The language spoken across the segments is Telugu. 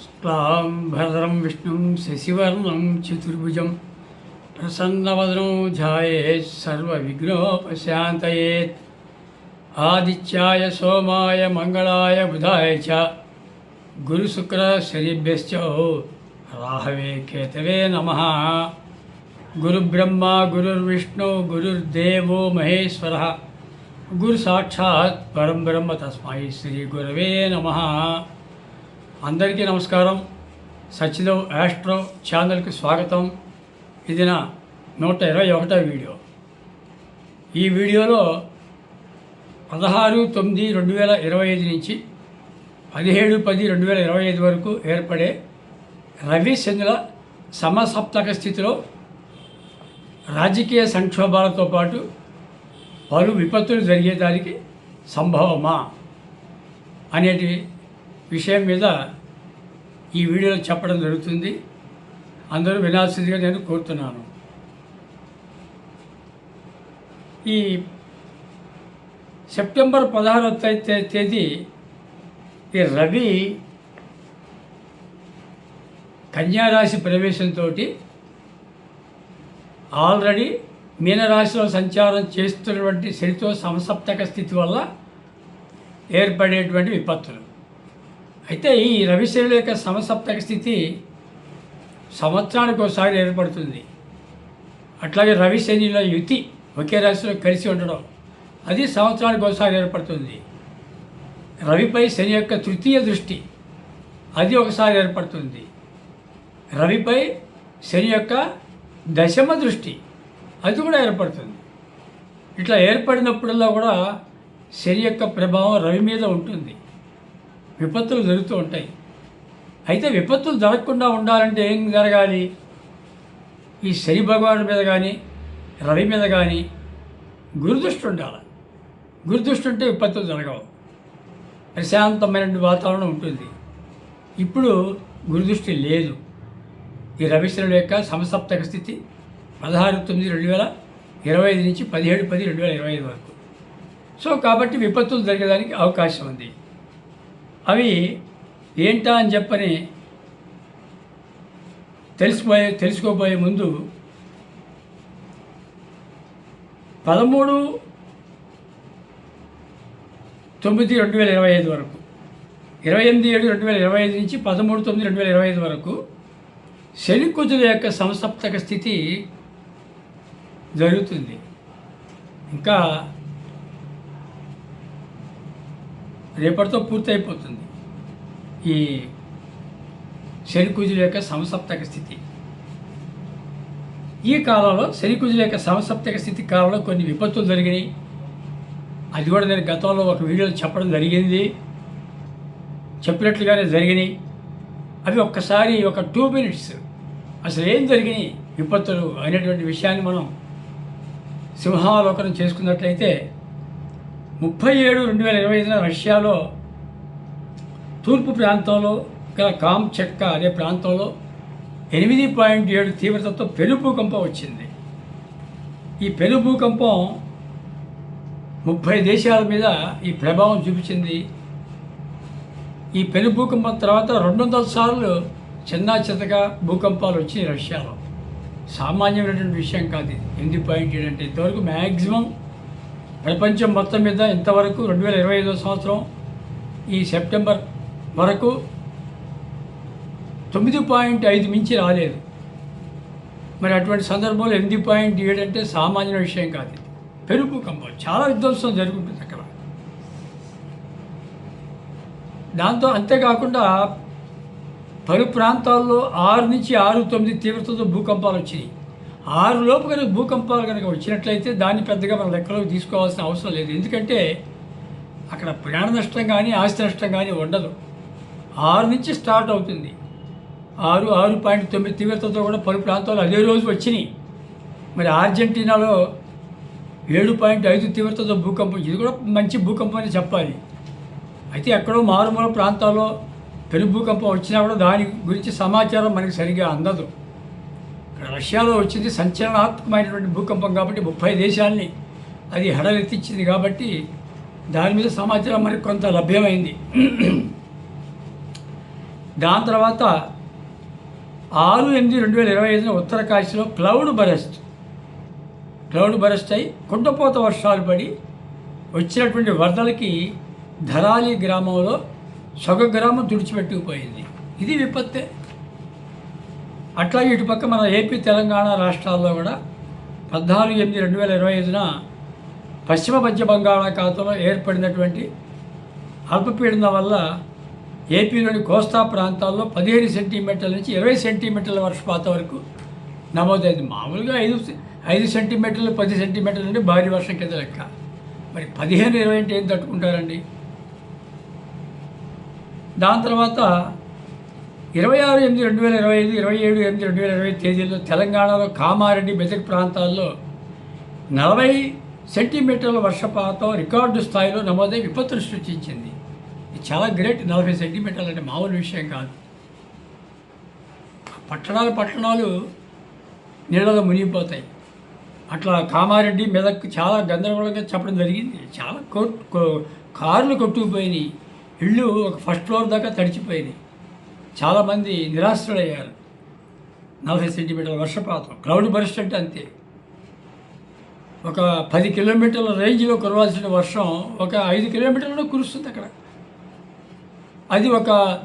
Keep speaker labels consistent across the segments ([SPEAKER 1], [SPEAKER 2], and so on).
[SPEAKER 1] शुक्लां भरधरं विष्णुं शशिवर्णं चतुर्भुजं प्रसन्नवदनो ध्यायेत् सर्वविघ्नोपशान्तयेत् आदित्याय सोमाय मंगलाय बुधाय च। गुरुशुक्रशनिभ्यश्च राहवे केतवे नमः। गुरुब्रह्मा, गुरुर्विष्णु, गुरुर्देवो महेश्वरः। गुरुसाक्षात् परं ब्रह्म तस्म श्रीगुरव नमः। అందరికీ నమస్కారం. సచిదేవ్ యాస్ట్రో ఛానల్కి స్వాగతం. ఇది నా నూట ఇరవై ఒకటో వీడియో. ఈ వీడియోలో పదహారు తొమ్మిది రెండు వేల ఇరవై ఐదు నుంచి పదిహేడు పది రెండు వేల ఇరవై ఐదు వరకు ఏర్పడే రవి శనుల సమసప్తక స్థితిలో రాజకీయ సంక్షోభాలతో పాటు పలు విపత్తులు జరిగేదానికి సంభవమా అనేటివి విషయం మీద ఈ వీడియోలో చెప్పడం జరుగుతుంది. అందరూ వినాల్సిందిగా నేను కోరుతున్నాను. ఈ సెప్టెంబర్ పదహారో తేదీ ఈ రవి కన్యారాశి ప్రవేశంతో ఆల్రెడీ మీనరాశిలో సంచారం చేస్తున్నటువంటి శనితో సమసప్తక స్థితి వల్ల ఏర్పడేటువంటి విపత్తులు. అయితే ఈ రవిశనుల యొక్క సమసప్తక స్థితి సంవత్సరానికి ఒకసారి ఏర్పడుతుంది. అట్లాగే రవి శనిలో యుతి ఒకే రాశిలో కలిసి ఉండడం అది సంవత్సరానికి ఒకసారి ఏర్పడుతుంది. రవిపై శని యొక్క తృతీయ దృష్టి అది ఒకసారి ఏర్పడుతుంది. రవిపై శని యొక్క దశమ దృష్టి అది కూడా ఏర్పడుతుంది. ఇట్లా ఏర్పడినప్పుడల్లా కూడా శని యొక్క ప్రభావం రవి మీద ఉంటుంది. విపత్తులు జరుగుతూ ఉంటాయి. అయితే విపత్తులు జరగకుండా ఉండాలంటే ఏం జరగాలి? ఈ శని భగవాను మీద కానీ రవి మీద కానీ గురుదృష్టి ఉండాలి. గురుదృష్టి ఉంటే విపత్తులు జరగవు. ప్రశాంతమైన వాతావరణం ఉంటుంది. ఇప్పుడు గురుదృష్టి లేదు. ఈ రవిశ్వరుడు యొక్క సమసప్తక స్థితి పదహారు తొమ్మిది రెండు వేల ఇరవై ఐదు నుంచి పదిహేడు పది రెండు వేల ఇరవై ఐదు వరకు. సో కాబట్టి విపత్తులు జరిగేదానికి అవకాశం ఉంది. అవి ఏంటా అని చెప్పని తెలిసిపోయే తెలుసుకోబోయే ముందు పదమూడు తొమ్మిది రెండు వేల ఇరవై ఐదు వరకు ఇరవై ఎనిమిది ఏడు రెండు వేల ఇరవై ఐదు నుంచి పదమూడు తొమ్మిది రెండు వేల ఇరవై ఐదు వరకు శనికుజుల యొక్క సంసప్తక స్థితి జరుగుతుంది. ఇంకా రేపటితో పూర్తి అయిపోతుంది ఈ శనికుజుల యొక్క సమసప్తక స్థితి. ఈ కాలంలో శనికుజుల యొక్క సమసప్తక స్థితి కాలంలో కొన్ని విపత్తులు జరిగినాయి. అది కూడా నేను గతంలో ఒక వీడియోలో చెప్పడం జరిగింది. చెప్పినట్లుగానే జరిగినాయి. అవి ఒక్కసారి ఒక టూ మినిట్స్ అసలు ఏం జరిగినాయి? విపత్తులు అనేటువంటి విషయాన్ని మనం సింహావలోకనం చేసుకున్నట్లయితే ముప్పై ఏడు రెండు వేల ఇరవై ఐదున రష్యాలో తూర్పు ప్రాంతంలో గల కామ్ చెక్క అనే ప్రాంతంలో ఎనిమిది పాయింట్ ఏడు తీవ్రతతో పెను భూకంపం వచ్చింది. ఈ పెను భూకంపం ముప్పై దేశాల మీద ఈ ప్రభావం చూపించింది. ఈ పెను భూకంపం తర్వాత రెండు వందల సార్లు చిన్న చితగా భూకంపాలు వచ్చినాయి రష్యాలో. సామాన్యమైనటువంటి విషయం కాదు ఇది. ఎనిమిది పాయింట్ ఏడు అంటే ఇంతవరకు మ్యాక్సిమం ప్రపంచం మొత్తం మీద ఇంతవరకు రెండు వేల ఇరవై ఐదో సంవత్సరం ఈ సెప్టెంబర్ వరకు తొమ్మిది పాయింట్ ఐదు మించి రాలేదు. మరి అటువంటి సందర్భంలో ఎనిమిది పాయింట్ ఏడు అంటే సామాన్య విషయం కాదు. పెరుగు పెను భూకంపం చాలా విధ్వంసం జరుగుతుంది అక్కడ. దాంతో అంతేకాకుండా పలు ప్రాంతాల్లో ఆరు నుంచి ఆరు తొమ్మిది తీవ్రతతో భూకంపాలు వచ్చినాయి ఆరు లోపు కనుక భూకంపాలు కనుక వచ్చినట్లయితే దాన్ని పెద్దగా మనం లెక్కలోకి తీసుకోవాల్సిన అవసరం లేదు. ఎందుకంటే అక్కడ ప్రాణ నష్టం కానీ ఆస్తి నష్టం కానీ ఉండదు. ఆరు నుంచి స్టార్ట్ అవుతుంది. ఆరు ఆరు పాయింట్ తొమ్మిది తీవ్రతతో కూడా పలు ప్రాంతాలు అదే రోజు వచ్చినాయి. మరి అర్జెంటీనాలో ఏడు పాయింట్ ఐదు తీవ్రతతో భూకంపం ఇది కూడా మంచి భూకంపం అని చెప్పాలి. అయితే ఎక్కడో మారుమూల ప్రాంతాల్లో పెను భూకంపం వచ్చినా కూడా దాని గురించి సమాచారం మనకి సరిగా అందదు. రష్యాలో వచ్చింది సంచలనాత్మకమైనటువంటి భూకంపం కాబట్టి ముప్పై దేశాల్ని అది హడలెత్తించింది కాబట్టి దాని మీద సమాచారం మనకు కొంత లభ్యమైంది. దాని తర్వాత ఆరు ఎనిమిది రెండు వేల ఇరవై ఐదున ఉత్తర కాశీలో క్లౌడ్ బరెస్ట్ క్లౌడ్ బరెస్ట్ అయి కుండపోత వర్షాలు పడి వచ్చినటువంటి వరదలకి ధరాలి గ్రామంలో సొగ గ్రామం తుడిచిపెట్టుకుపోయింది. ఇది విపత్తే. అట్లాగే ఇటుపక్క మన ఏపీ తెలంగాణ రాష్ట్రాల్లో కూడా పద్నాలుగు ఎనిమిది రెండు వేల ఇరవై ఐదున పశ్చిమ మధ్య బంగాళాఖాతంలో ఏర్పడినటువంటి అల్పపీడనం వల్ల ఏపీలోని కోస్తా ప్రాంతాల్లో పదిహేను సెంటీమీటర్ల నుంచి ఇరవై సెంటీమీటర్ల వర్షపాతం వరకు నమోదైంది. మామూలుగా ఐదు సె- ఐదు సెంటీమీటర్లు పది సెంటీమీటర్ల నుండి భారీ వర్షం కింద లెక్క. మరి పదిహేను ఇరవై అంటే ఏం తట్టుకుంటారండి? దాని తర్వాత ఇరవై ఆరు ఎనిమిది రెండు వేల ఇరవై ఐదు ఇరవై ఏడు ఎనిమిది రెండు వేల ఇరవై తేదీల్లో తెలంగాణలో కామారెడ్డి మెదక్ ప్రాంతాల్లో నలభై సెంటీమీటర్ల వర్షపాతం రికార్డు స్థాయిలో నమోదై విపత్తులు సృష్టించింది. ఇది చాలా గ్రేట్ నలభై సెంటీమీటర్లు అంటే మామూలు విషయం కాదు. పట్టణాలు పట్టణాలు నీళ్ళలో మునిగిపోతాయి. అట్లా కామారెడ్డి మెదక్ చాలా గందరగోళంగా చెప్పడం జరిగింది. చాలా కో- కార్లు కొట్టుకుపోయినాయి. ఇళ్ళు ఒక ఫస్ట్ ఫ్లోర్ దాకా తడిచిపోయినాయి. చాలామంది నిరాశ్రులయ్యారు నలభై సెంటీమీటర్ల వర్షపాతం. క్లౌడ్ బర్స్ట్ అంటే అంతే. ఒక పది కిలోమీటర్ల రేంజ్లో కురవాల్సిన వర్షం ఒక ఐదు కిలోమీటర్లలో కురుస్తుంది అక్కడ. అది ఒక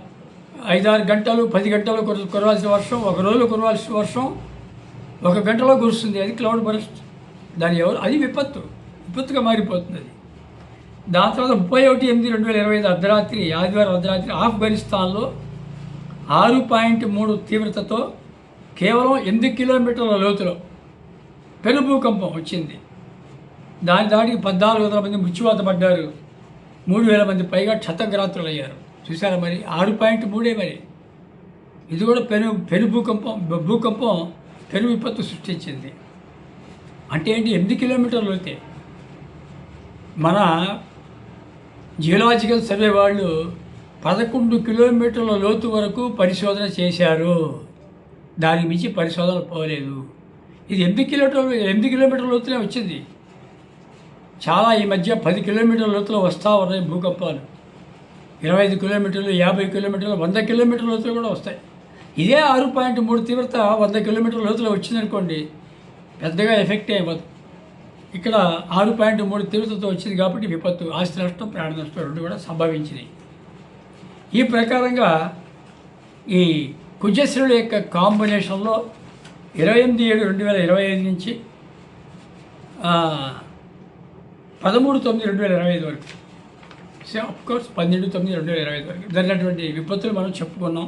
[SPEAKER 1] ఐదారు గంటలు పది గంటలు కురవాల్సిన వర్షం ఒక రోజులో కురవాల్సిన వర్షం ఒక గంటలో కురుస్తుంది. అది క్లౌడ్ బరస్ట్. దాని ఎవరు? అది విపత్తు. విపత్తుగా మారిపోతుంది అది. దాని తర్వాత ముప్పై ఒకటి ఎనిమిది రెండు వేల ఇరవై ఐదు అర్ధరాత్రి ఆదివారం అర్ధరాత్రి ఆఫ్ఘనిస్తాన్లో ఆరు పాయింట్ మూడు తీవ్రతతో కేవలం ఎనిమిది కిలోమీటర్ల లోతులో పెను భూకంపం వచ్చింది. దాని దాటికి పద్నాలుగు వందల మంది మృత్యువాత పడ్డారు. మూడు వేల మంది పైగా క్షతగ్రాత్రులు అయ్యారు. చూసారా మరి? ఆరు పాయింట్ మూడే మరి. ఇది కూడా పెను పెను భూకంపం భూకంపం పెను విపత్తు సృష్టించింది. అంటే ఏంటి? ఎనిమిది కిలోమీటర్లు అయితే మన జియోలాజికల్ సర్వే వాళ్ళు పదకొండు కిలోమీటర్ల లోతు వరకు పరిశోధన చేశారు. దానికి మించి పరిశోధన పోలేదు. ఇది ఎనిమిది కిలోమీటర్లు ఎనిమిది కిలోమీటర్ల లోతునే వచ్చింది. చాలా ఈ మధ్య పది కిలోమీటర్ల లోతులో వస్తూ ఉన్నాయి భూకంపాలు. ఇరవై ఐదు కిలోమీటర్లు యాభై కిలోమీటర్లు వంద కిలోమీటర్ల లోతులో కూడా వస్తాయి. ఇదే ఆరు పాయింట్ మూడు తీవ్రత వంద కిలోమీటర్ల లోతులో వచ్చిందనుకోండి పెద్దగా ఎఫెక్ట్ అయిపోదు ఇక్కడ ఆరు పాయింట్ మూడు తీవ్రతతో వచ్చింది కాబట్టి విపత్తు ఆస్తి నష్టం ప్రాణ నష్టం రెండు కూడా సంభవించినాయి. ఈ ప్రకారంగా ఈ కుజశ్రుల యొక్క కాంబినేషన్లో ఇరవై ఎనిమిది ఏడు రెండు వేల ఇరవై ఐదు నుంచి పదమూడు తొమ్మిది రెండు వేల ఇరవై ఐదు వరకు. సో కోర్స్ పన్నెండు తొమ్మిది రెండు వేల ఇరవై ఐదు వరకు. జరిగినటువంటి విపత్తులు మనం చెప్పుకున్నాం.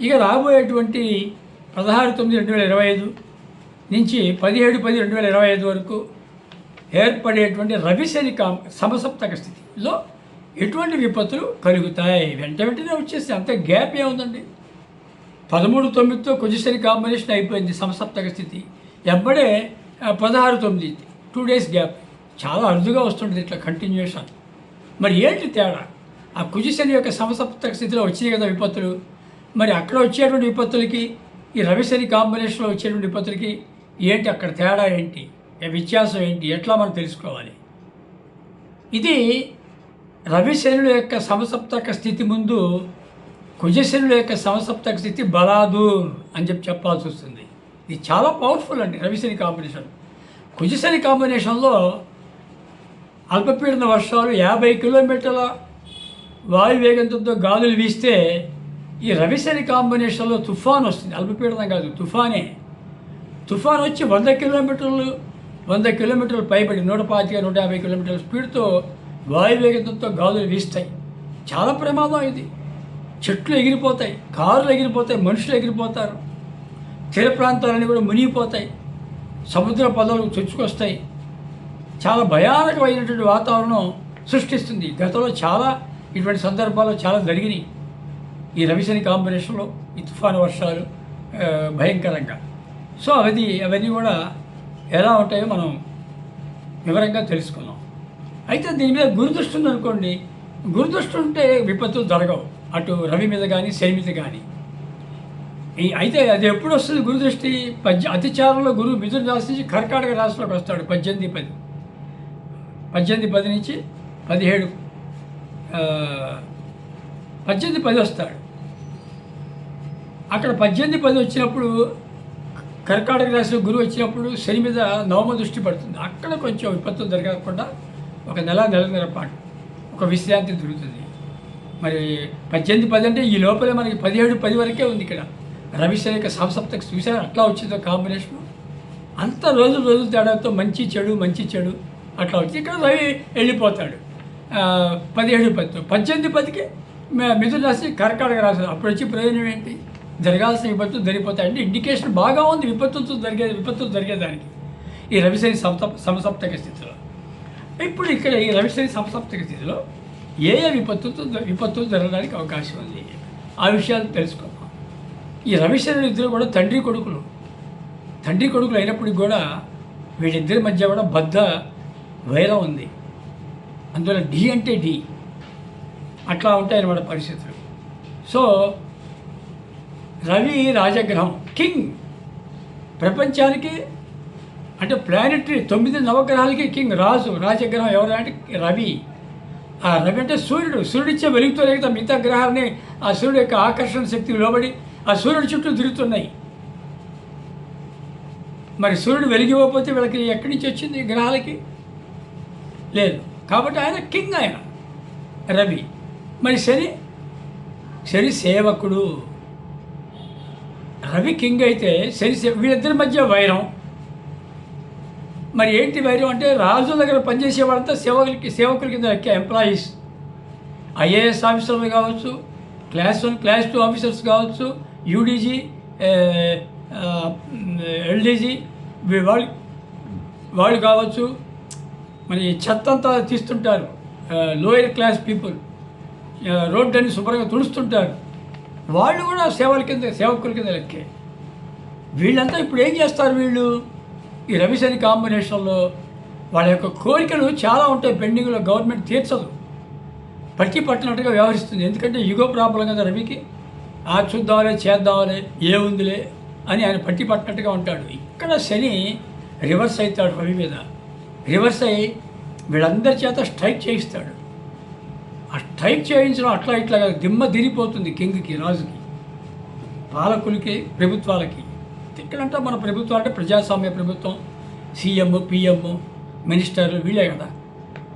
[SPEAKER 1] ఇక రాబోయేటువంటి పదహారు తొమ్మిది రెండు వేల ఇరవై ఐదు నుంచి పదిహేడు పది రెండు వేల ఇరవై ఐదు వరకు ఏర్పడేటువంటి రవిశని కా సమసప్తక స్థితిలో ఎటువంటి విపత్తులు కలుగుతాయి? వెంట వెంటనే వచ్చేసి అంత గ్యాప్ ఏముందండి? పదమూడు తొమ్మిదితో కొద్దిసరి కాంబినేషన్ అయిపోయింది సంసప్తక స్థితి. ఎప్పుడే పదహారు తొమ్మిది టూ డేస్ గ్యాప్. చాలా అరుదుగా వస్తుంటుంది ఇట్లా కంటిన్యూషన్ మరి ఏంటి తేడా? ఆ కుజిశని యొక్క సమసప్తక స్థితిలో వచ్చినాయి కదా విపత్తులు. మరి అక్కడ వచ్చేటువంటి విపత్తులకి ఈ రవిశని కాంబినేషన్లో వచ్చేటువంటి విపత్తులకి ఏంటి అక్కడ తేడా ఏంటి? వ్యత్యాసం ఏంటి? ఎట్లా మనం తెలుసుకోవాలి? ఇది రవిశనుల యొక్క సమసప్తక స్థితి ముందు కుజశనుల యొక్క సమసప్తక స్థితి బలాదూర్ అని చెప్పి చెప్పాల్సి వస్తుంది. ఇది చాలా పవర్ఫుల్ అండి రవిశని కాంబినేషన్ కుజశని కాంబినేషన్లో అల్పపీడన వర్షాలు యాభై కిలోమీటర్ల వాయు వేగంతో గాలులు వీస్తే ఈ రవిశని కాంబినేషన్లో తుఫాన్ వస్తుంది. అల్పపీడనం కాదు తుఫానే. తుఫాన్ వచ్చి వంద కిలోమీటర్లు వంద కిలోమీటర్లు పైబడి నూట పాతిక నూట యాభై కిలోమీటర్ల స్పీడ్తో వాయువేగంతో గాలులు వీస్తాయి. చాలా ప్రమాదం ఇది. చెట్లు ఎగిరిపోతాయి కారులు ఎగిరిపోతాయి మనుషులు ఎగిరిపోతారు. తీర ప్రాంతాలన్నీ కూడా మునిగిపోతాయి. సముద్ర పదాలు చొచ్చుకొస్తాయి. చాలా భయానకమైనటువంటి వాతావరణం సృష్టిస్తుంది. గతంలో చాలా ఇటువంటి సందర్భాలు చాలా జరిగినాయి. ఈ రవిశని కాంబినేషన్లో ఈ తుఫాను వర్షాలు భయంకరంగా. సో అవన్నీ అవన్నీ కూడా ఎలా ఉంటాయో మనం వివరంగా తెలుసుకున్నాం అయితే దీని మీద గురుదృష్టి ఉందనుకోండి గురుదృష్టి ఉంటే విపత్తులు జరగవు. అటు రవి మీద కానీ శని మీద కానీ ఈ అయితే అది ఎప్పుడు వస్తుంది గురుదృష్టి పద్య అతిచారంలో గురువు మిథున రాశి నుంచి కర్కాటక రాశిలోకి వస్తాడు. పద్దెనిమిది పది. పద్దెనిమిది పది నుంచి పదిహేడు పద్దెనిమిది పది వస్తాడు. అక్కడ పద్దెనిమిది పది వచ్చినప్పుడు కర్కాటక రాశిలో గురువు వచ్చినప్పుడు శని మీద నవమ దృష్టి పడుతుంది. అక్కడ కొంచెం విపత్తులు జరగకుండా ఒక నెల నెలన్నర పాటు ఒక విశ్రాంతి దొరుకుతుంది. మరి పద్దెనిమిది పది అంటే ఈ లోపలే మనకి పదిహేడు పది వరకే ఉంది ఇక్కడ. రవిశని యొక్క సంసప్తకు చూసారా? అట్లా వచ్చిందో కాంబినేషన్ అంత రోజు రోజు తేడాతో మంచి చెడు మంచి చెడు అట్లా వచ్చి ఇక్కడ రవి వెళ్ళిపోతాడు. పదిహేడు పదితో. పద్దెనిమిది పదికి మ- మిథున రాశి కర్కాటక రాశి. అప్పుడు వచ్చి ప్రయోజనం ఏంటి? జరగాల్సిన విపత్తులు జరిగిపోతాయి. అంటే ఇండికేషన్ బాగా ఉంది విపత్తులతో జరిగే విపత్తులు జరిగేదానికి. ఈ రవిశని సమసప్ సంసప్తక స్థితిలో. ఇప్పుడు ఇక్కడ ఈ రవిశ్రీ సంసప్తక స్థితిలో ఏ ఏ విపత్తులతో విపత్తులు జరగడానికి అవకాశం ఉంది? ఆ విషయాలు తెలుసుకుందాం. ఈ రవిశని ఇద్దరు కూడా తండ్రి కొడుకులు. తండ్రి కొడుకులు అయినప్పటికి కూడా వీళ్ళిద్దరి మధ్య కూడా బద్ద వైరం ఉంది. అందువల్ల డి అంటే డి. అట్లా ఉంటాయన్నమాట పరిస్థితులు. సో రవి రాజగ్రహం కింగ్. ప్రపంచానికి అంటే ప్లానెటరీ తొమ్మిది నవగ్రహాలకి కింగ్ రాజు రాజగ్రహం ఎవరు అంటే రవి. ఆ రవి అంటే సూర్యుడు. సూర్యుడిచ్చే వెలుగుతూ వెలుగుతో లేకపోతే మిగతా గ్రహాలని ఆ సూర్యుడు యొక్క ఆకర్షణ శక్తికి లోబడి ఆ సూర్యుడు చుట్టూ తిరుగుతున్నాయి. మరి సూర్యుడు వెలిగివ్వకపోతే వీళ్ళకి ఎక్కడి నుంచి వచ్చింది ఈ గ్రహాలకి? లేదు. కాబట్టి ఆయన కింగ్ ఆయన రవి. మరి శని? శని సేవకుడు. రవి కింగ్ అయితే శని సే వీళ్ళిద్దరి మధ్య వైరం. మరి ఏంటి వైరం అంటే రాజు దగ్గర పనిచేసే వాళ్ళంతా సేవకులకి సేవకుల కింద లెక్క ఎంప్లాయీస్ ఐఏఎస్ ఆఫీసర్లు కావచ్చు class one class two officers కావచ్చు యూడీజీ ఎల్డీజీ వాళ్ళు వాళ్ళు కావచ్చు. మరి చెత్త అంతా తీస్తుంటారు. Lower class people. రోడ్డు అన్ని శుభ్రంగా తుడుస్తుంటారు. వాళ్ళు కూడా సేవల కింద సేవకుల కింద లెక్కే. వీళ్ళంతా ఇప్పుడు ఏం చేస్తారు వీళ్ళు? ఈ రవిశని కాంబినేషన్లో వాళ్ళ యొక్క కోరికలు చాలా ఉంటాయి. పెండింగ్లో గవర్నమెంట్ తీర్చదు. పట్టి పట్టినట్టుగా వ్యవహరిస్తుంది. ఎందుకంటే యుగో ప్రాబ్లం కదా రవికి. ఆ చూద్దాంలే చేద్దాంలే ఏముందిలే అని ఆయన పట్టి పట్టినట్టుగా ఉంటాడు. ఇక్కడ శని రివర్స్ అవుతాడు రవి మీద. రివర్స్ అయ్యి వీళ్ళందరి చేత స్ట్రైక్ చేయిస్తాడు. ఆ స్ట్రైక్ చేయించడం అట్లా ఇట్లా దిమ్మ దిరిపోతుంది కింగ్కి రాజుకి పాలకులకి ప్రభుత్వాలకి. ఇక్కడంతా మన ప్రభుత్వం అంటే ప్రజాస్వామ్య ప్రభుత్వం సీఎం పిఎం మినిస్టర్లు వీళ్ళే కదా.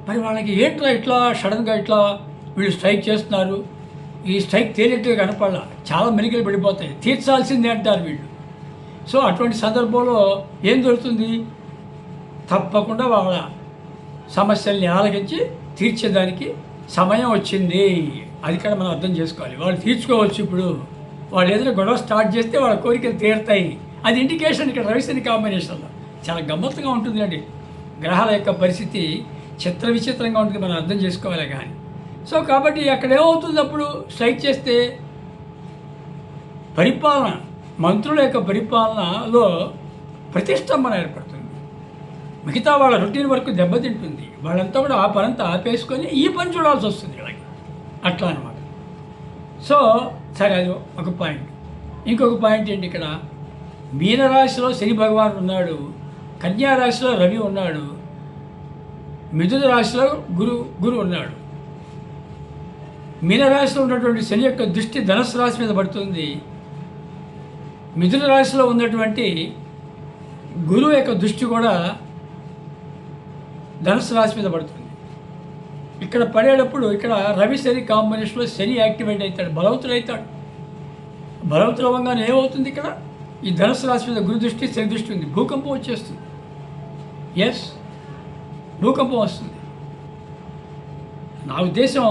[SPEAKER 1] మరి వాళ్ళకి ఏంట్రా ఇట్లా సడన్గా ఇట్లా వీళ్ళు స్ట్రైక్ చేస్తున్నారు? ఈ స్ట్రైక్ తేలిట్టుగా కనపడాల. చాలా మెలికలు పడిపోతాయి. తీర్చాల్సిందే అంటారు వీళ్ళు. సో అటువంటి సందర్భంలో ఏం దొరుకుతుంది తప్పకుండా వాళ్ళ సమస్యల్ని ఆలకించి తీర్చేదానికి సమయం వచ్చింది. అది కూడా మనం అర్థం చేసుకోవాలి. వాళ్ళు తీర్చుకోవచ్చు ఇప్పుడు. వాళ్ళు ఏదైనా గొడవ స్టార్ట్ చేస్తే వాళ్ళ కోరికలు తీరుతాయి. అది ఇండికేషన్ ఇక్కడ రవిశని కాంబినేషన్లో చాలా గమ్మత్తుగా ఉంటుంది అండి. గ్రహాల యొక్క పరిస్థితి చిత్ర విచిత్రంగా ఉంటుంది మనం అర్థం చేసుకోవాలి కానీ. సో కాబట్టి అక్కడ ఏమవుతుంది అప్పుడు? స్ట్రైక్ చేస్తే పరిపాలన మంత్రుల యొక్క పరిపాలనలో ప్రతిష్టంభన ఏర్పడుతుంది. మిగతా వాళ్ళ రొటీన్ వరకు దెబ్బతింటుంది. వాళ్ళంతా కూడా ఆ పనంతా ఆపేసుకొని ఈ పని చూడాల్సి వస్తుంది వీళ్ళకి. అట్లా అనమాట సో సరే అది ఒక పాయింట్ ఇంకొక పాయింట్ ఏంటి ఇక్కడ? మీనరాశిలో శని భగవాన్ ఉన్నాడు కన్యా రాశిలో రవి ఉన్నాడు మిథున రాశిలో గురు గురు ఉన్నాడు. మీనరాశిలో ఉన్నటువంటి శని యొక్క దృష్టి ధనుసు రాశి మీద పడుతుంది. మిథున రాశిలో ఉన్నటువంటి గురువు యొక్క దృష్టి కూడా ధనుసు రాశి మీద పడుతుంది. ఇక్కడ పడేటప్పుడు ఇక్కడ రవి శని కాంబినేషన్లో శని యాక్టివేట్ అవుతాడు బలవంతుడు అవుతాడు బలవంతుడు అవ్వగానే ఏమవుతుంది ఇక్కడ? ఈ ధనుసు రాశి మీద గురు దృష్టి శని దృష్టి ఉంది. భూకంపం వచ్చేస్తుంది. ఎస్ భూకంపం వస్తుంది. నా ఉద్దేశం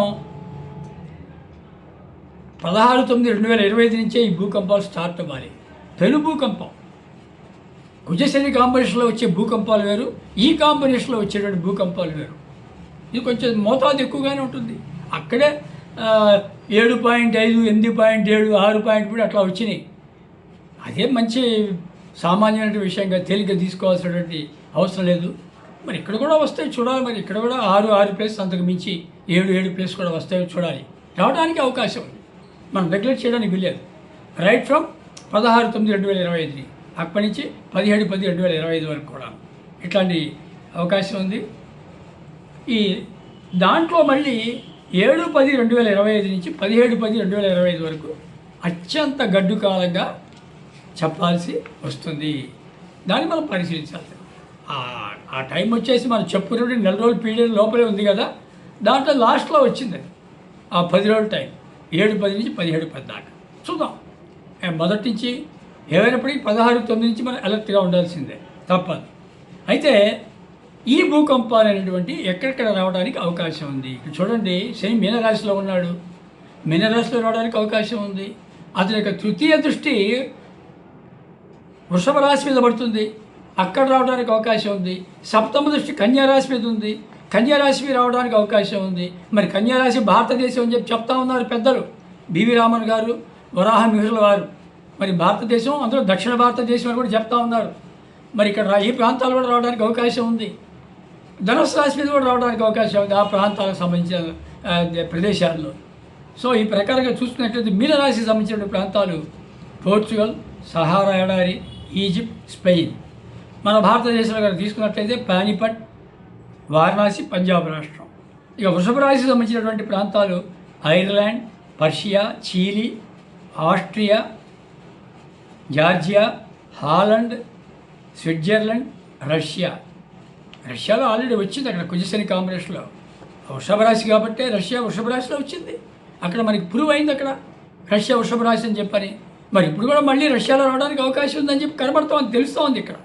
[SPEAKER 1] పదహారు తొమ్మిది రెండు వేల ఇరవై ఐదు నుంచే ఈ భూకంపాలు స్టార్ట్ అవ్వాలి. పెను భూకంపం. కుజశని కాంబినేషన్లో వచ్చే భూకంపాలు వేరు. ఈ కాంబినేషన్లో వచ్చేటువంటి భూకంపాలు వేరు. ఇది కొంచెం మోతాదు ఎక్కువగానే ఉంటుంది. అక్కడే ఏడు పాయింట్ ఐదు ఎనిమిది పాయింట్ ఏడు ఆరు పాయింట్ కూడా అట్లా వచ్చినాయి. అదే మంచి సామాన్యమైన విషయంగా తేలిక తీసుకోవాల్సినటువంటి అవసరం లేదు. మరి ఇక్కడ కూడా వస్తాయి చూడాలి మరి. ఇక్కడ కూడా ఆరు ఆరు ప్లేస్ అంతకు మించి ఏడు ఏడు ప్లేస్ కూడా వస్తాయో చూడాలి. రావడానికి అవకాశం ఉంది. మనం నెగ్లెక్ట్ చేయడానికి వీలేదు రైట్ ఫ్రమ్ పదహారు తొమ్మిది రెండు వేల ఇరవై ఐదుని అక్కడి నుంచి పదిహేడు పది రెండు వేల ఇరవై ఐదు వరకు కూడా. ఇట్లాంటి అవకాశం ఉంది. ఈ దాంట్లో మళ్ళీ ఏడు పది రెండు వేల ఇరవై ఐదు నుంచి పదిహేడు పది రెండు వేల ఇరవై ఐదు వరకు అత్యంత గడ్డు కాలంగా చెప్పాల్సి వస్తుంది. దాన్ని మనం పరిశీలించాలి. ఆ- టైం వచ్చేసి మనం చెప్పుకున్నటువంటి నెల రోజుల పీరియడ్ లోపలే ఉంది కదా దాంట్లో లాస్ట్లో వచ్చింది అది. ఆ పది రోజుల టైం. ఏడు పది నుంచి పదిహేడు పది దాకా. చూద్దాం. మొదటి నుంచి ఏమైనప్పటికీ పదహారు తొమ్మిది నుంచి మనం అలర్ట్గా ఉండాల్సిందే. తప్పదు. అయితే ఈ భూకంపాలు అనేటువంటి ఎక్కడెక్కడ రావడానికి అవకాశం ఉంది? ఇక్కడ చూడండి శని మీనరాశిలో ఉన్నాడు. మీనరాశిలో రావడానికి అవకాశం ఉంది. అతని యొక్క తృతీయ దృష్టి వృషభ రాశి మీద పడుతుంది. అక్కడ రావడానికి అవకాశం ఉంది. సప్తమ దృష్టి కన్యా రాశి మీద ఉంది. కన్యారాశి మీద రావడానికి అవకాశం ఉంది. మరి కన్యా రాశి భారతదేశం అని చెప్పి చెప్తా ఉన్నారు పెద్దలు. బివి రామన్ గారు వరాహ మిహుల వారు. మరి భారతదేశం అందులో దక్షిణ భారతదేశం అని కూడా చెప్తా ఉన్నారు. మరి ఇక్కడ ఈ ప్రాంతాలు కూడా రావడానికి అవకాశం ఉంది. ధనుసు రాశి మీద కూడా రావడానికి అవకాశం ఉంది ఆ ప్రాంతాలకు సంబంధించిన ప్రదేశాల్లో. సో ఈ ప్రకారంగా చూసుకున్నట్లయితే మీనరాశికి సంబంధించిన ప్రాంతాలు పోర్చుగల్ సహారా ఎడారి ఈజిప్ట్ స్పెయిన్. మన భారతదేశంలో కనుక తీసుకున్నట్లయితే పానిపట్ వారణాసి పంజాబ్ రాష్ట్రం. ఇక వృషభ రాశికి సంబంధించినటువంటి ప్రాంతాలు Ireland Persia Chile Austria Georgia Holland Switzerland Russia. రష్యాలో ఆల్రెడీ వచ్చింది అక్కడ కుజశని కాంబినేషన్లో. వృషభ రాశి కాబట్టే రష్యా వృషభ రాశిలో వచ్చింది. అక్కడ మనకి ప్రూవ్ అయింది అక్కడ. రష్యా వృషభ రాశి అని చెప్పని మరి ఇప్పుడు కూడా మళ్ళీ రష్యాలో రావడానికి అవకాశం ఉందని చెప్పి కనబడుతోంది తెలుస్తోంది ఇక్కడ.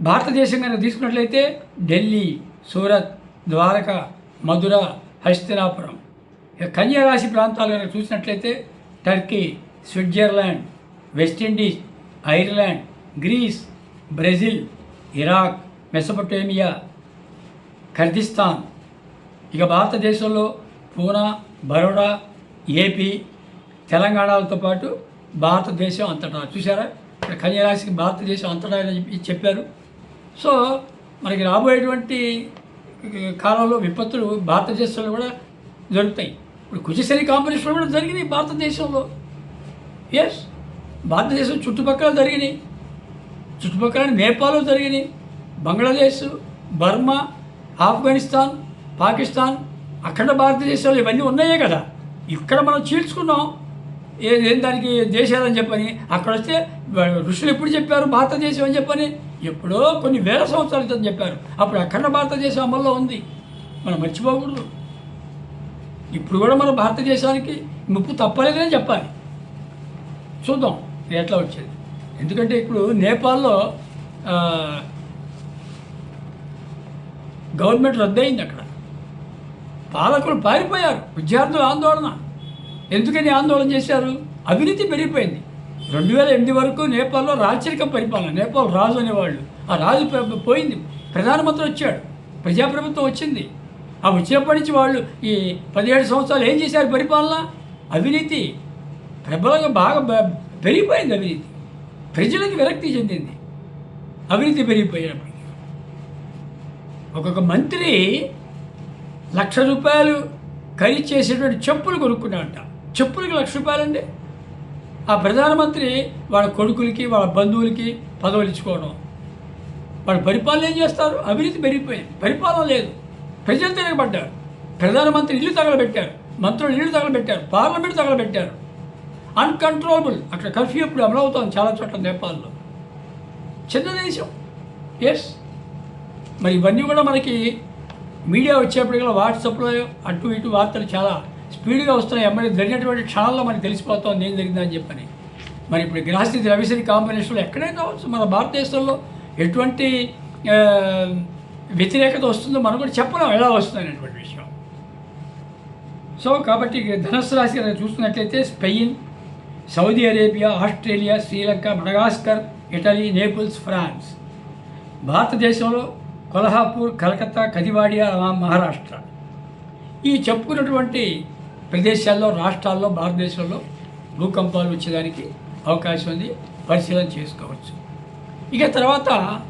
[SPEAKER 1] భారతదేశం కనుక తీసుకున్నట్లయితే ఢిల్లీ సూరత్ ద్వారక మధుర హస్తినాపురం ఇక కన్యా రాశి ప్రాంతాలు కనుక చూసినట్లయితే Turkey Switzerland West Indies Ireland Greece Brazil Iraq Mesopotamia Kurdistan ఇక భారతదేశంలో పూనా బరోడా ఏపీ తెలంగాణలతో పాటు భారతదేశం అంతటా. చూసారా ఇక్కడ కన్యరాశికి భారతదేశం అంతటా అని చెప్పి చెప్పారు. సో మనకి రాబోయేటువంటి కాలంలో విపత్తులు భారతదేశంలో కూడా జరుగుతాయి. ఇప్పుడు కుజశని కాంపిటీషన్ కూడా జరిగినాయి భారతదేశంలో. ఎస్ భారతదేశం చుట్టుపక్కల జరిగినాయి. చుట్టుపక్కల నేపాల్లో జరిగినాయి. బంగ్లాదేశ్ బర్మా ఆఫ్ఘనిస్తాన్ పాకిస్తాన్ అఖండ భారతదేశంలో ఇవన్నీ ఉన్నాయే కదా. ఇక్కడ మనం చీల్చుకున్నాం. ఏ ఏం దానికి దేశాలని చెప్పని అక్కడ వస్తే ఋషులు ఎప్పుడు చెప్పారు భారతదేశం అని చెప్పని? ఎప్పుడో కొన్ని వేల సంవత్సరాల క్రితం చెప్పారు. అప్పుడు అఖండ భారతదేశం అమల్లో ఉంది. మనం మర్చిపోకూడదు. ఇప్పుడు కూడా మన భారతదేశానికి ముప్పు తప్పలేదని చెప్పాలి. చూద్దాం ఎట్లా వచ్చేది. ఎందుకంటే ఇప్పుడు నేపాల్లో గవర్నమెంట్ రద్దయింది అక్కడ. పాలకులు పారిపోయారు. విద్యార్థుల ఆందోళన. ఎందుకని ఆందోళన చేశారు? అవినీతి పెరిగిపోయింది. రెండు వేల ఎనిమిది వరకు నేపాల్లో రాచరిక పరిపాలన నేపాల్ రాజు అనేవాళ్ళు. ఆ రాజు పోయింది. ప్రధానమంత్రి వచ్చాడు. ప్రజాప్రభుత్వం వచ్చింది. ఆ వచ్చినప్పటి నుంచి వాళ్ళు ఈ పదిహేడు సంవత్సరాలు ఏం చేశారు పరిపాలన? అవినీతి. ప్రబలంగా బాగా పెరిగిపోయింది అవినీతి. ప్రజలకు విరక్తి చెందింది. అవినీతి పెరిగిపోయినప్పటికీ ఒక్కొక్క మంత్రి లక్ష రూపాయలు ఖరీదు చేసేటువంటి చెప్పులు కొనుక్కున్నాడంట. చెప్పులకి లక్ష రూపాయలండి. ఆ ప్రధానమంత్రి వాళ్ళ కొడుకులకి వాళ్ళ బంధువులకి పదవులు ఇచ్చుకోవడం. వాళ్ళ పరిపాలన ఏం చేస్తారు? అవినీతి పెరిగిపోయింది. పరిపాలన లేదు. ప్రజలు తిరగబడ్డారు. ప్రధానమంత్రి ఇల్లు తగలబెట్టారు. మంత్రులు ఇల్లు తగలబెట్టారు. పార్లమెంట్ తగలబెట్టారు. అన్కంట్రోలబుల్ అక్కడ కర్ఫ్యూ ఇప్పుడు అమలవుతోంది చాలా చోట్ల నేపాల్లో. చిన్న దేశం. ఎస్ మరి ఇవన్నీ కూడా మనకి మీడియా వచ్చేప్పటికల్లా వాట్సాప్లో అటు ఇటు వార్తలు చాలా స్పీడ్గా వస్తున్నాయి. మరి జరిగినటువంటి క్షణాల్లో మనకి తెలిసిపోతుంది ఏం జరిగిందని చెప్పని. మరి ఇప్పుడు గ్రహస్థితి రవిశని కాంబినేషన్లో ఎక్కడైనా కావచ్చు. మన భారతదేశంలో ఎటువంటి వ్యతిరేకత వస్తుందో మనం కూడా చెప్పలేం ఎలా వస్తుంది అనేటువంటి విషయం. సో కాబట్టి ఇక రాశి చూస్తున్నట్లయితే Spain Saudi Arabia Australia Sri Lanka Madagascar Italy Naples France. భారతదేశంలో కొల్హాపూర్ కలకత్తా కదివాడియా మహారాష్ట్ర. ఈ చెప్పుకున్నటువంటి ప్రదేశాల్లో రాష్ట్రాల్లో భారతదేశంలో భూకంపాలు వచ్చేదానికి అవకాశం ఉంది. పరిశీలన చేసుకోవచ్చు. ఇక తర్వాత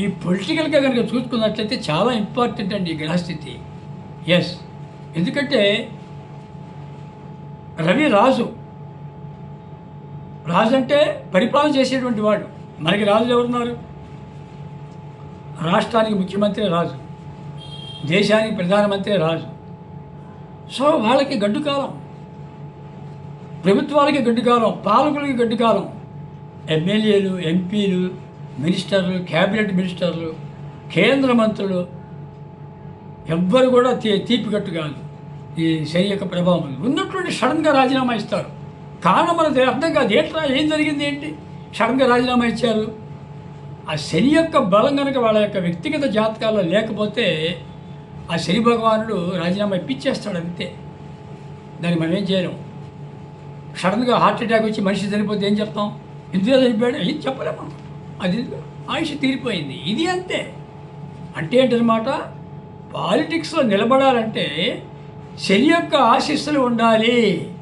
[SPEAKER 1] ఈ పొలిటికల్గా కనుక చూసుకున్నట్లయితే చాలా ఇంపార్టెంట్ అండి ఈ గ్రహస్థితి. ఎస్ ఎందుకంటే రవి రాజు. రాజు అంటే పరిపాలన చేసేటువంటి వాడు. మనకి రాజులు ఎవరున్నారు? రాష్ట్రానికి ముఖ్యమంత్రి రాజు. దేశానికి ప్రధానమంత్రి రాజు. సో వాళ్ళకి గడ్డు కాలం ప్రభుత్వాలకి గడ్డు కాలం పాలకులకి గడ్డు కాలం. ఎమ్మెల్యేలు ఎంపీలు మినిస్టర్లు క్యాబినెట్ మినిస్టర్లు కేంద్ర మంత్రులు ఎవ్వరు కూడా తీ తీపికట్టు కాదు. ఈ శని యొక్క ప్రభావం. ఉన్నటువంటి సడన్గా రాజీనామా ఇస్తారు. కారణం మనకు అర్థం కాదు. ఏంట్రా ఏం జరిగింది ఏంటి? సడన్గా రాజీనామా ఇచ్చారు. ఆ శని యొక్క బలం కనుక వాళ్ళ యొక్క వ్యక్తిగత జాతకాల్లో లేకపోతే ఆ శని భగవానుడు రాజీనామా ఇప్పించేస్తాడు అంతే. దాన్ని మనం ఏం చేయలేం. సడన్గా హార్ట్ అటాక్ వచ్చి మనిషి చనిపోతే ఏం చెప్తాం? ఇందులో చనిపోయాడు? ఏం చెప్పలేము. అది ఆయుష్ తీరిపోయింది. ఇది అంతే. అంటే ఏంటనమాట పాలిటిక్స్లో నిలబడాలంటే శని యొక్క ఆశీస్సులు ఉండాలి.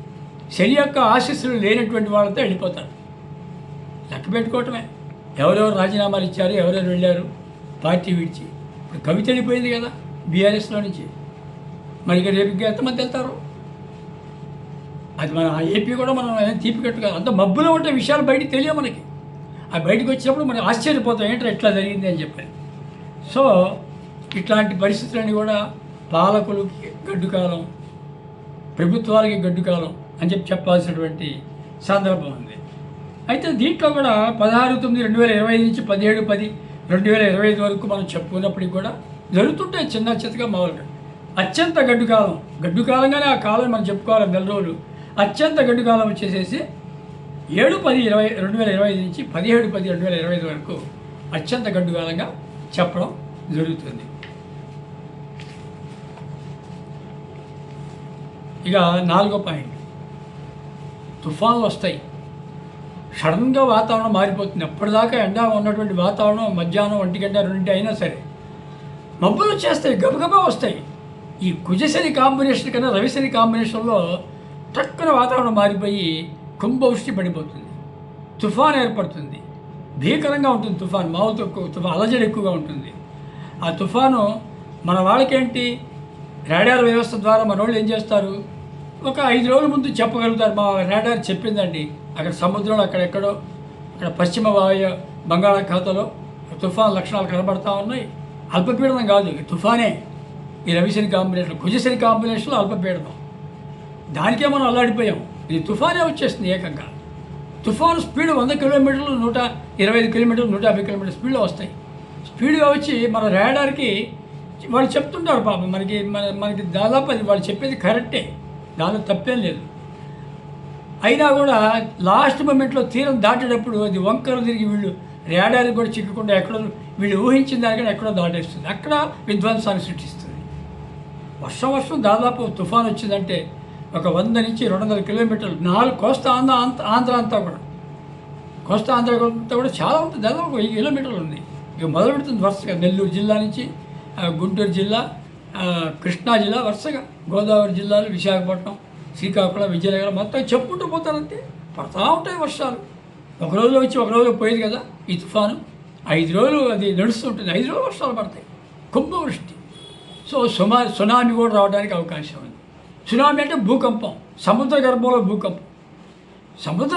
[SPEAKER 1] శని యొక్క ఆశీస్సులు లేనటువంటి వాళ్ళతో వెళ్ళిపోతారు. లెక్క పెట్టుకోవటమే. ఎవరెవరు రాజీనామాలు ఇచ్చారు ఎవరెవరు వెళ్ళారు పార్టీ విడిచి. ఇప్పుడు కవిత వెళ్ళిపోయింది కదా. బీఆర్ఎస్లో నుంచి. మరి ఇక రేపు ఎంతమంది వెళ్తారు? అది మన ఆ ఏపీ కూడా మనం ఏం తీపికట్టు కాదు. అంత మబ్బులో ఉంటే విషయాలు బయటికి తెలియవు మనకి. ఆ బయటకు వచ్చినప్పుడు మనం ఆశ్చర్యపోతాం ఏంటో ఎట్లా జరిగింది అని చెప్పి సో ఇట్లాంటి పరిస్థితులన్నీ కూడా పాలకులకి గడ్డు కాలం ప్రభుత్వాలకి గడ్డు కాలం అని చెప్పి చెప్పాల్సినటువంటి సందర్భం ఉంది. అయితే దీంట్లో కూడా పదహారు తొమ్మిది రెండు వేల ఇరవై నుంచి పదిహేడు పది రెండు వేల ఇరవై ఐదు వరకు మనం చెప్పుకున్నప్పటికి కూడా జరుగుతుంటే చిన్న చిత్తగా మామూలుగా. అత్యంత గడ్డు కాలం. గడ్డు కాలంగానే ఆ కాలం మనం చెప్పుకోవాలి నెల రోజులు. అత్యంత గడ్డు కాలం వచ్చేసేసి ఏడు పది ఇరవై రెండు వేల ఇరవై ఐదు నుంచి పదిహేడు పది రెండు వేల ఇరవై ఐదు వరకు అత్యంత గడ్డు కాలంగా చెప్పడం జరుగుతుంది. ఇక నాలుగో పాయింట్. తుఫాన్లు వస్తాయి. సడన్గా వాతావరణం మారిపోతుంది. ఎప్పటిదాకా ఎండ ఉన్నటువంటి వాతావరణం మధ్యాహ్నం ఒంటి గంట రెండింటి అయినా సరే మబ్బులు వచ్చేస్తాయి గబగబా వస్తాయి. ఈ కుజశని కాంబినేషన్ కన్నా రవిశని కాంబినేషన్లో టక్కున వాతావరణం మారిపోయి కుంభవృష్టి పడిపోతుంది. తుఫాన్ ఏర్పడుతుంది. భీకరంగా ఉంటుంది తుఫాన్ మామూలు తక్కువ తుఫాన్ అలజడి ఎక్కువగా ఉంటుంది. ఆ తుఫాను మన వాళ్ళకేంటి? రాడార్ వ్యవస్థ ద్వారా మన వాళ్ళు ఏం చేస్తారు? ఒక ఐదు రోజుల ముందు చెప్పగలుగుతారు. మా రాడార్ చెప్పిందండి. అక్కడ సముద్రంలో అక్కడెక్కడో అక్కడ పశ్చిమ వాయు బంగాళాఖాతంలో తుఫాన్ లక్షణాలు కనబడతా ఉన్నాయి. అల్పపీడనం కాదు తుఫానే. ఈ రవిశని కాంబినేషన్ కుజశని కాంబినేషన్లో అల్పపీడనం. దానికే మనం అల్లాడిపోయాం. ఇది తుఫానే వచ్చేస్తుంది ఏకంగా. తుఫాను స్పీడ్ వంద కిలోమీటర్లు నూట ఇరవై ఐదు కిలోమీటర్లు నూట యాభై కిలోమీటర్ల స్పీడ్లో వస్తాయి. స్పీడ్గా వచ్చి మన రాడార్కి వాళ్ళు చెప్తుంటారు పాపం. మనకి మన మనకి దాదాపు అది వాళ్ళు చెప్పేది కరెక్టే. దానిలో తప్పేం లేదు. అయినా కూడా లాస్ట్ మూమెంట్లో తీరం దాటేటప్పుడు అది వంకరు తిరిగి వీళ్ళు రేడారికి కూడా చిక్కకుండా ఎక్కడో వీళ్ళు ఊహించిన దానికన్నా ఎక్కడో దాటేస్తుంది. అక్కడ విధ్వంసాన్ని సృష్టిస్తుంది. వర్షం వర్షం దాదాపు తుఫాన్ వచ్చిందంటే ఒక వంద నుంచి రెండు వందల కిలోమీటర్లు నాలుగు కోస్తా ఆంధ్ర ఆంధ్ర అంతా కూడా. కోస్తా ఆంధ్ర అంతా కూడా చాలా ఉంటుంది దాదాపు వెయ్యి కిలోమీటర్లు ఉంది. ఇక మొదలు పెడుతుంది వరుసగా నెల్లూరు జిల్లా నుంచి గుంటూరు జిల్లా కృష్ణా జిల్లా వరుసగా. గోదావరి జిల్లాలు విశాఖపట్నం శ్రీకాకుళం విజయనగరం మొత్తం చెప్పుకుంటూ పోతారంతే. పడతా ఉంటాయి వర్షాలు. ఒక రోజులో వచ్చి ఒక రోజులో పోయేది కదా ఈ తుఫాను. ఐదు రోజులు అది నడుస్తుంటుంది. ఐదు రోజులు వర్షాలు పడతాయి. కుంభవృష్టి సో సుమా సునామీ కూడా రావడానికి అవకాశం ఉంది. సునామీ అంటే భూకంపం. సముద్ర గర్భంలో భూకంపం. సముద్ర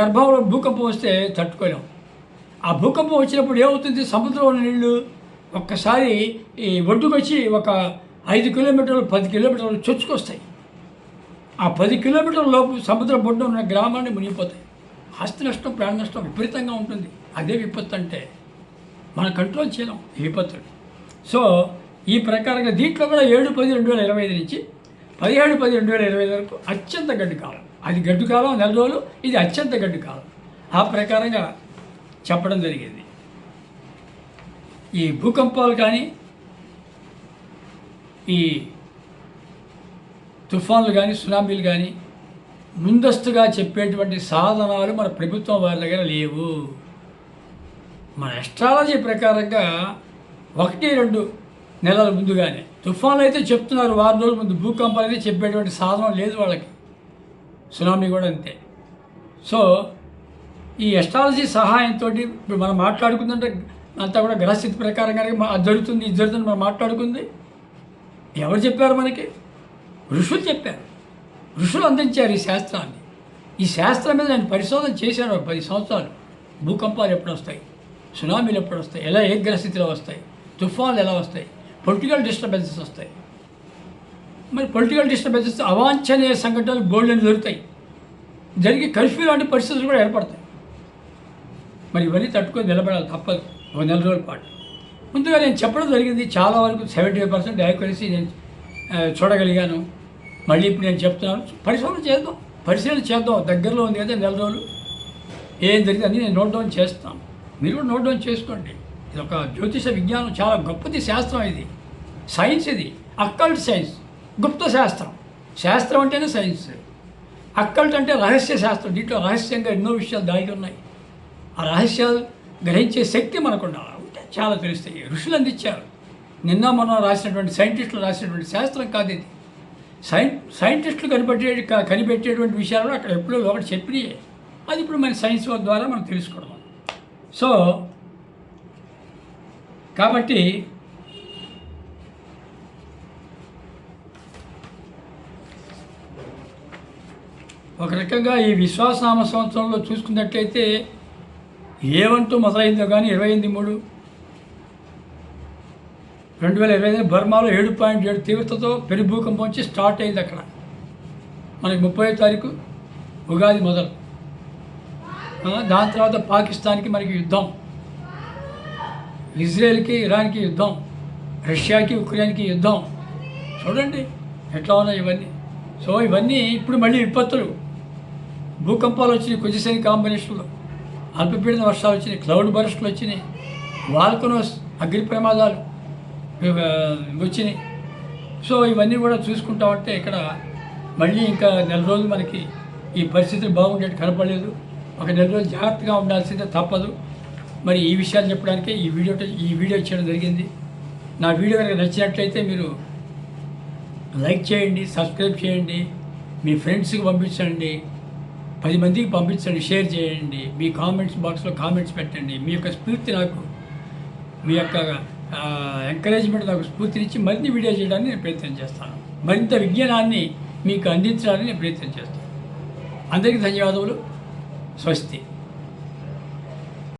[SPEAKER 1] గర్భంలో భూకంపం వస్తే తట్టుకోలేం. ఆ భూకంపం వచ్చినప్పుడు ఏమవుతుంది? సముద్రంలో నీళ్ళు ఒక్కసారి ఈ ఒడ్డుకొచ్చి ఒక ఐదు కిలోమీటర్లు పది కిలోమీటర్లు చొచ్చుకొస్తాయి. ఆ పది కిలోమీటర్ల లోపు సముద్ర బొడ్డు ఉన్న గ్రామాన్ని మునిగిపోతాయి. ఆస్తి నష్టం ప్రాణ నష్టం విపరీతంగా ఉంటుంది. అదే విపత్తు అంటే మనం కంట్రోల్ చేయలేం ఈ విపత్తులు సో ఈ ప్రకారంగా దీంట్లో కూడా ఏడు పది రెండు వేల ఇరవై ఐదు నుంచి పదిహేడు పది రెండు వేల ఇరవై ఐదు వరకు అత్యంత గడ్డు కాలం. అది గడ్డు కాలం నెల రోజులు ఇది అత్యంత గడ్డు కాలం. ఆ ప్రకారంగా చెప్పడం జరిగింది. ఈ భూకంపాలు కానీ ఈ తుఫాన్లు కానీ సునామీలు కానీ ముందస్తుగా చెప్పేటువంటి సాధనాలు మన ప్రభుత్వం వారి దగ్గర లేవు. మన ఎస్ట్రాలజీ ప్రకారంగా ఒకటి రెండు నెలల ముందుగానే తుఫాన్లు అయితే చెప్తున్నారు వారం రోజుల ముందు భూకంపాలు అయితే చెప్పేటువంటి సాధనం లేదు వాళ్ళకి. సునామీ కూడా అంతే. సో ఈ ఎస్ట్రాలజీ సహాయంతో ఇప్పుడు మనం మాట్లాడుకుందంటే అంతా కూడా గ్రహస్థితి ప్రకారంగానే మా- అది జరుగుతుంది ఇది జరుగుతుంది మనం మాట్లాడుకుంది. ఎవరు చెప్పారు మనకి? ఋషులు చెప్పారు. ఋషులు అందించారు ఈ శాస్త్రాన్ని. ఈ శాస్త్రం మీద నేను పరిశోధన చేశాను ఒక పది సంవత్సరాలు. భూకంపాలు ఎప్పుడు వస్తాయి? సునామీలు ఎప్పుడు వస్తాయి? ఎలా ఏ గ్రహస్థితిలో వస్తాయి? తుఫాన్లు ఎలా వస్తాయి? పొలిటికల్ డిస్టర్బెన్సెస్ వస్తాయి. మరి పొలిటికల్ డిస్టర్బెన్సెస్ అవాంఛనీయ సంఘటనలు బోల్డెన్ దొరుకుతాయి. జరిగి కర్ఫ్యూ లాంటి పరిస్థితులు కూడా ఏర్పడతాయి. మరి ఇవన్నీ తట్టుకొని నిలబడాలి తప్పదు. ఒక నెల రోజుల పాటు. ముందుగా నేను చెప్పడం జరిగింది చాలా వరకు సెవెంటీ ఫైవ్ పర్సెంట్ యాక్యురసీ నేను చూడగలిగాను. మళ్ళీ ఇప్పుడు నేను చెప్తున్నాను పరిశోధన చేద్దాం పరిశీలన చేద్దాం. దగ్గరలో ఉంది కదా నెల రోజులు. ఏం జరిగింది నేను నోట్ డౌన్ చేస్తాను. మీరు కూడా నోట్ డౌన్ చేసుకోండి. ఇది ఒక జ్యోతిష విజ్ఞానం చాలా గొప్పది శాస్త్రం ఇది. సైన్స్ ఇది. అక్కల్ట్ సైన్స్ గుప్త శాస్త్రం. శాస్త్రం అంటేనే సైన్స్ అక్కల్ట్ అంటే రహస్య శాస్త్రం. దీంట్లో రహస్యంగా ఎన్నో విషయాలు దాగి ఉన్నాయి. ఆ రహస్యాలు గ్రహించే శక్తి మనకు ఉండాలి. ఉంటే చాలా తెలుస్తాయి. ఋషులు అందించారు నిన్న మనం రాసినటువంటి సైంటిస్టులు రాసినటువంటి శాస్త్రం కాదు ఇది. సైన్ సైంటిస్టులు కనిపెట్టే కనిపెట్టేటువంటి విషయాలు అక్కడ ఎప్పుడో ఒకటి చెప్పినాయి. అది ఇప్పుడు మన సైన్స్ ద్వారా మనం తెలుసుకోవడం సో కాబట్టి ఒక రకంగా ఈ విశ్వాసనామ సంవత్సరంలో చూసుకున్నట్లయితే ఏవంటూ మొదలైందో కానీ ఇరవై ఎనిమిది మూడు రెండు వేల ఇరవై ఐదు బర్మాలో ఏడు పాయింట్ ఏడు తీవ్రతతో పెను భూకంపం వచ్చి స్టార్ట్ అయింది అక్కడ. మనకి ముప్పై తారీఖు ఉగాది మొదలు. దాని తర్వాత పాకిస్తాన్కి మనకి యుద్ధం. ఇజ్రాయెల్కి ఇరాన్కి యుద్ధం. రష్యాకి ఉక్రెయిన్కి యుద్ధం. చూడండి ఎట్లా ఉన్నాయి ఇవన్నీ. సో ఇవన్నీ ఇప్పుడు మళ్ళీ విపత్తులు. భూకంపాలు వచ్చినాయి కుజశని కాంబినేషన్లో. అల్పపీడన వర్షాలు వచ్చినాయి క్లౌడ్ బరస్టులు వచ్చినాయి. వాల్కనోస్ అగ్ని ప్రమాదాలు. వచ్చినాయి. సో ఇవన్నీ కూడా చూసుకుంటా ఉంటే ఇక్కడ మళ్ళీ ఇంకా నెల రోజులు మనకి ఈ పరిస్థితులు బాగుండేట్టు కనపడలేదు. ఒక నెల రోజులు జాగ్రత్తగా ఉండాల్సిందే తప్పదు. మరి ఈ విషయాలు చెప్పడానికే ఈ వీడియో ఈ వీడియో చేయడం జరిగింది. నా వీడియో కనుక నచ్చినట్లయితే మీరు లైక్ చేయండి సబ్స్క్రైబ్ చేయండి మీ ఫ్రెండ్స్కి పంపించండి పది మందికి పంపించండి షేర్ చేయండి మీ కామెంట్స్ బాక్స్లో కామెంట్స్ పెట్టండి. మీ యొక్క స్ఫూర్తి నాకు మీ యొక్క ఎంకరేజ్మెంట్ నాకు స్ఫూర్తినిచ్చి మరిన్ని వీడియో చేయడానికి నేను ప్రయత్నం చేస్తాను. మరింత విజ్ఞానాన్ని మీకు అందించడానికి నేను ప్రయత్నం చేస్తాను. అందరికీ ధన్యవాదములు. స్వస్తి.